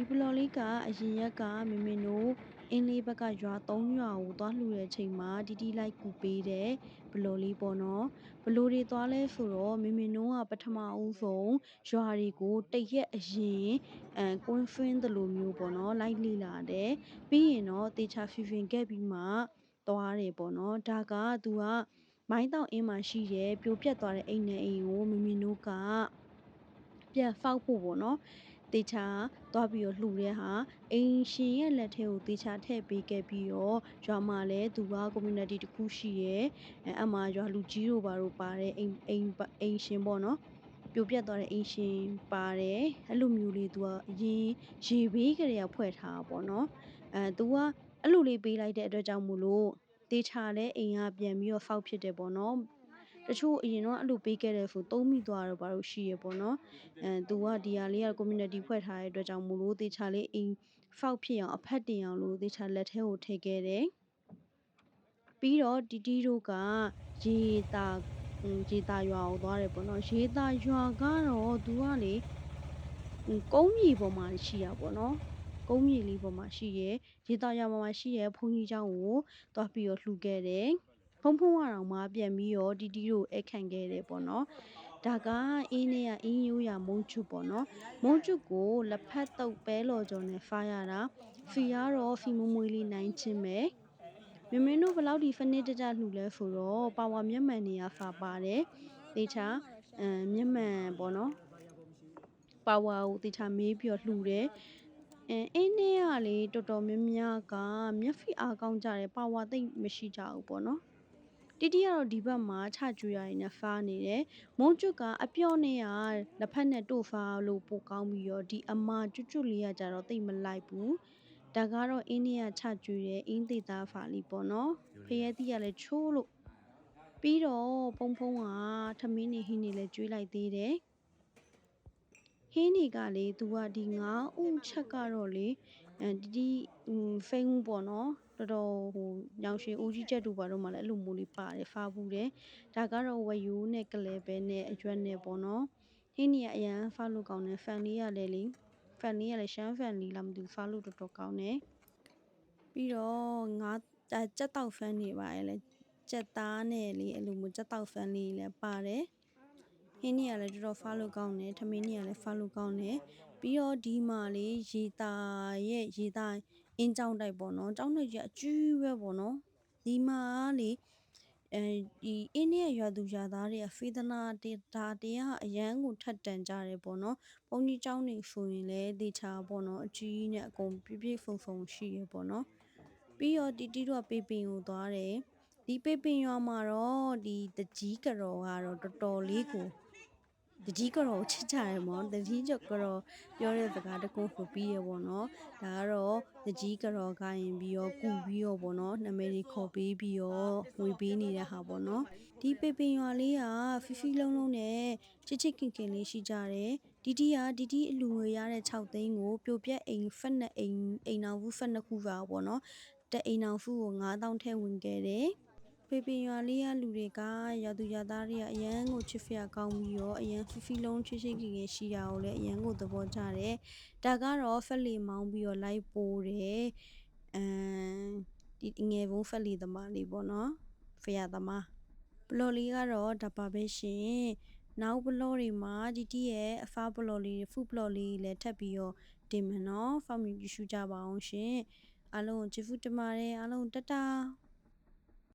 ဒီဘလော်လေးကအရင်ရက်ကမင်မင်တို့အင်းလေးဘက်ကရွာ၃ရွာကိုသွားလှူတဲ့ချိန်မှာတီတီလိုက်ကူပေးတဲ့ဘလော်လေးပေါ့နော်ဘလော်တွေသွားလဲဆိုတော့မင်မင်တို့ကပထမဦးဆုံးရွာတွေကိုတရက်အရင်အဲကွင်းဖင်းတယ်လို့မျိုးပေါ့နော်လိုက်လေ့လာတယ်ပြီးရင်တော့တေချာဖီဖင်ခဲ့ပြီးမှသွားတယ်ပေါ့နော်ဒါကသူကမိုင်းတောင်အင်းမှာရှိတဲ့ပြိုပြက်သွားတဲ့အိမ်နဲ့အိမ်ကိုမင်မင်တို့ကပြန်ဖောက်ဖို့ပေါ့နော် တေချာသွားပြီးတော့လှူတဲ့ဟာ အိမ်ရှင်ရဲ့လက်ထဲကိုတေချာထည့်ပေးခဲ့ပြီးတော့ ရွာမှာလည်းသူက community တစ်ခုရှိရဲ့အဲအမှရွာလူကြီးတို့ဘာတို့ပါတဲ့အိမ် အိမ် အိမ်ရှင်ပေါ့နော် ပြိုပြက်သွားတဲ့ အိမ်ရှင်ပါတယ် အဲ့လိုမျိုးလေး သူက အရင်ရေဘေးကလေးက ဖွဲ့ထားတာပေါ့နော် အဲ သူက အဲ့လိုလေးပေးလိုက်တဲ့အတွက်ကြောင့်မို့လို့တေချာလည်း အိမ်ကပြန်ပြီးတော့ဖောက်ဖြစ်တယ်ပေါ့နော် တချို့အရင်တော့အဲ့လိုပေးခဲ့တဲ့ဆိုသုံးမိသွားတော့ဘာလို့ရှိရပေါ့နော်အဲသူကဒီဟာလေးက community ဖွဲ့ထားတဲ့အတွက်ကြောင့်မို့လို့တေချာလေးအိမ်ဖောက်ဖြစ်အောင်အဖက်တင်အောင်လို့တေချာလက်ထဲကိုထည့်ခဲ့တယ်ပြီးတော့တီတီတို့ကရေတာရေတာရွာကိုသွားတယ်ပေါ့နော်ရေတာရွာကတော့သူကလေကုန်းမြေပေါ်မှာရှိတာပေါ့နော်ကုန်းမြေလေးပေါ်မှာရှိရဲရေတာရွာပေါ်မှာရှိရဲဘုန်းကြီးเจ้าကိုသွားပြီးတော့လှူခဲ့တယ် ဖုံဖုံကတော့မှပြန်ပြီးတော့တီတီတို့အခန့်ခဲ့တယ်ပေါ့နော်ဒါကအင်းနဲ့ကအင်းရိုးရမုံကျွပေါ့နော်မုံကျွကိုလက်ဖက်တုပ်ပဲလော်ကြော်နဲ့ဖားရတာဖီကတော့ဖီမမွေးလေးနိုင်ချင်းပဲမမင်းတို့ဘယ်လောက်ဒီဖနစ်တကြလှူလဲဆိုတော့ပါဝါမျက်မှန်နေရဖာပါတယ်တေချာအဲမျက်မှန်ပေါ့နော်ပါဝါကိုတေချာမေးပြီးတော့လှူတယ်အဲအင်းနဲ့ကလေတော်တော်များများကမျက်ဖိအားကောင်းကြတယ်ပါဝါသိမ့်မရှိကြဘူးပေါ့နော် တီတီကတော့ဒီဘက်မှာချကျွေရရင်နဲ့ဖားနေတယ်မုံကျွတ်ကအပြော့နဲ့ကလက်ဖက်နဲ့တို့ဖားလို့ပိုကောင်းပြီးတော့ဒီအမာကျွတ်ကျွတ်လေးကကြတော့တိတ်မလိုက်ဘူးဒါကတော့အင်းနေရချကျွေတယ်အင်းသေးသားဖားလေးပေါ့နော်ဖရဲတီးကလည်းချိုးလို့ပြီးတော့ဖုံဖုံကထမင်းနေဟင်းနေလည်းကျွေးလိုက်သေးတယ်ဟင်းနေကလေသူကဒီငါးဥချက်ကတော့လေ အဲဒီဒီဖိန်းပေါ့နော်တော်တော်ဟိုညောင်ရွှေဦးကြီးချက်တို့ဘာတို့မှလည်းအဲ့လိုမျိုးလေးပါတယ်ဖားဘူးတယ်ဒါကတော့ဝယူနဲ့ကလေးပဲနဲ့အရွက်နဲ့ပေါ့နော်ဟင်းနေကအရန်ဖားလို့ကောင်းတယ်ဖန်လေးရလဲလေဖန်လေးရလဲရှမ်းဖန်လေးလားမသိဘူးဖားလို့တော်တော်ကောင်းတယ်ပြီးတော့ငါကြက်တောက်ဖန်နေပါရဲ့လေကြက်သားနဲ့လေအဲ့လိုမျိုးကြက်တောက်ဖန်လေးလည်းပါတယ် ဟင်းနေရလဲတော်တော်ဖားလို့ကောင်းတယ်ထမင်းနေရလဲဖားလို့ကောင်းတယ်ပြီးတော့ဒီမှာလေရေတာရဲ့ရေတာအင်းကြောင်းတိုက်ပေါ့နော်ကြောင်းတိုက်ကြီးအကျူးပဲပေါ့နော်ဒီမှာလေအဲဒီအင်းရဲ့ရွာသူရွာသားတွေကဖေဒနာတာတရားအရန်ကိုထက်တန်ကြတယ်ပေါ့နော်ဘုန်းကြီးเจ้าနေဆိုရင်လည်းတေချာပေါ့နော်အကြီးနဲ့အကုန်ပြည့်ပြည့်စုံစုံရှိရပေါ့နော်ပြီးတော့တီတီတို့ကပေပင်ကိုသွားတယ်ဒီပေပင်ရွာမှာတော့ဒီတကြီးကရောကတော့တော်တော်လေးကို တကြီးကတော့ချစ်ကြတယ်ပေါ့တကြီးကြော်ကတော့ပြောတဲ့စကားတကုတ်ဆိုပြီးရပေါ့နော်ဒါကတော့တကြီးကတော့ခိုင်းပြီးတော့ကူပြီးတော့ပေါ့နော်နာမည်ကြီးခေါ်ပေးပြီးတော့ဝေပေးနေတဲ့ဟာပေါ့နော်ဒီပေပင်ရွာလေးကဖီဖီလုံးလုံးနဲ့ချစ်ချစ်ခင်ခင်လေးရှိကြတယ်ဒီတီကဒီတီအလူငွေရတဲ့6သိန်းကိုပြိုပြက်အိမ်ဖက်နဲ့အိမ်အိမ်အောင်ဘူးဖက်နှစ်ခုပါပေါ့နော်တအိမ်အောင်ဖူးကို9000ထဲဝင်ခဲ့တယ် ပေပင်ရွာလေးရလူတွေကရွာသူရွာသားတွေကအရန်ကိုချစ်ဖျားကောင်းပြီးတော့အရန်ဖီဖီလုံးချစ်ချစ်ခင်ခင်ရှိတာကိုလည်းအရန်ကိုသဘောကျတယ်။ဒါကတော့ဖက်လီမောင်းပြီးတော့လိုက်ပိုးတယ်။အမ်ဒီငယ်ဘုံဖက်လီသမားလေးပေါ့နော်။ဖျားသမားဘလော်လေးကတော့ဒါပါပဲရှင်။နောက်ဘလော့တွေမှာဒီတီရဲ့အဖားဘလော့လေးဖူဘလော့လေးလည်းထပ်ပြီးတော့တင်မယ်နော်။ဖောက်မြူကြည့်ရှုကြပါအောင်ရှင်။အားလုံးကျေးဇူးတင်ပါတယ်အားလုံးတတား